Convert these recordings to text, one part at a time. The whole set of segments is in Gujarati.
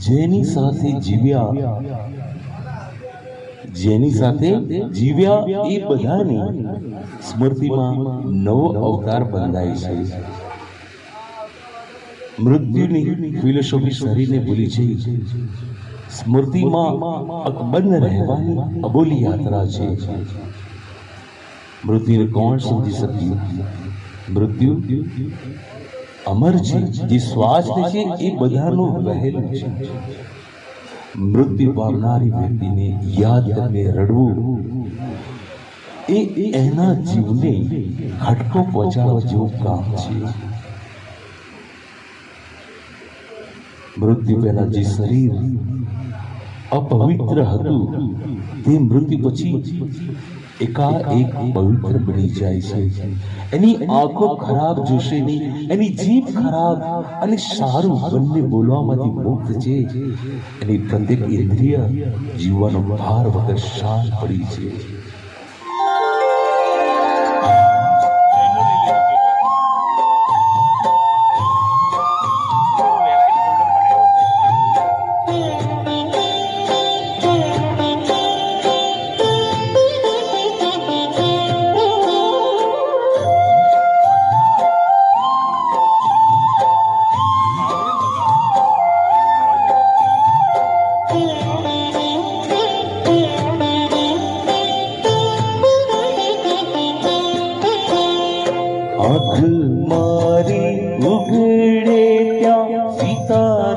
જેની સાથે જીવ્યા. જેની સાથે જીવ્યા એ બધાની સ્મૃતિમાં નવો અવતાર બંધાય છે. મૃત્યુની ફિલોસોફી શરીરને ભૂલી છે સ્મૃતિમાં અકબંધ રહેવાની અબોલી યાત્રા છે. મૃત્યુને કોણ સમજી શક્યું? મૃત્યુ અમર છે, જે શ્વાસ છે, એ બધાનું રહેલું છે. મૃત્યુ પામનારી વ્યક્તિને યાદ કરીને રડવું, એ એના જીવને ખટકો પહોંચાડવા જેવું કામ છે. મૃત્યુ પહેલા જે શરીર અપવિત્ર હતું, તે મૃત્યુ પછી એકાએક પવિત્ર બની જાય છે. એની આંખો ખરાબ જોશે નહીં, એની જીભ ખરાબ અને સારું બંને બોલવામાંથી મુક્ત છે. એની પ્રત્યેક ઇન્દ્રિય જીવવાનો ભાર વગર શાંત પડી છે.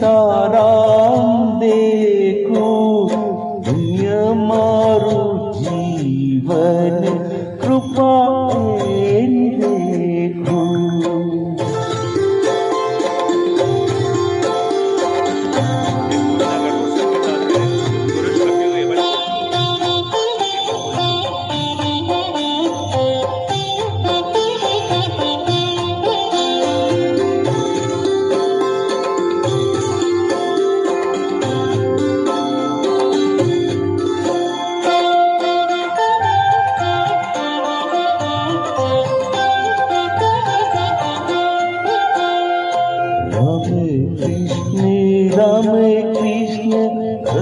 सीताराम देखो मारु जीवन कृपा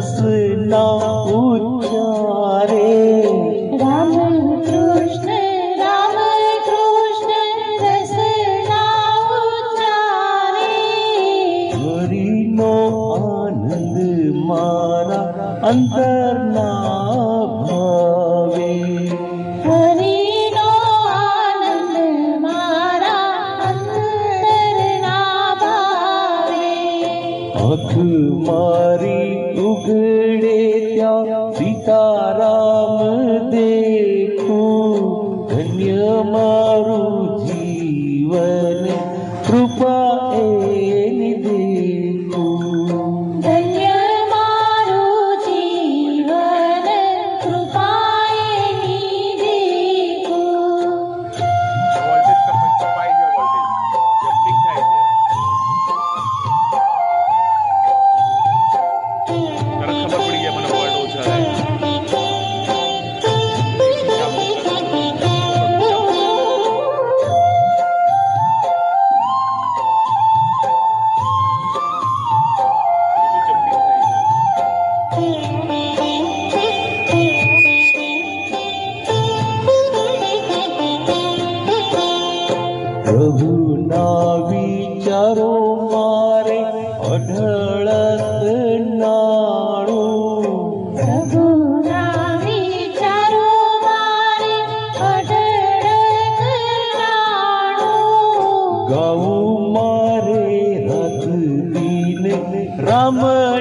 स लु नरे राम कृष्ण रा कृष्ण हरिमानन्दारा अन्त આંખ મારી ઉગડે ત્યાં સીતારામ દેખું. ધન્ય મારું જીવન કૃપા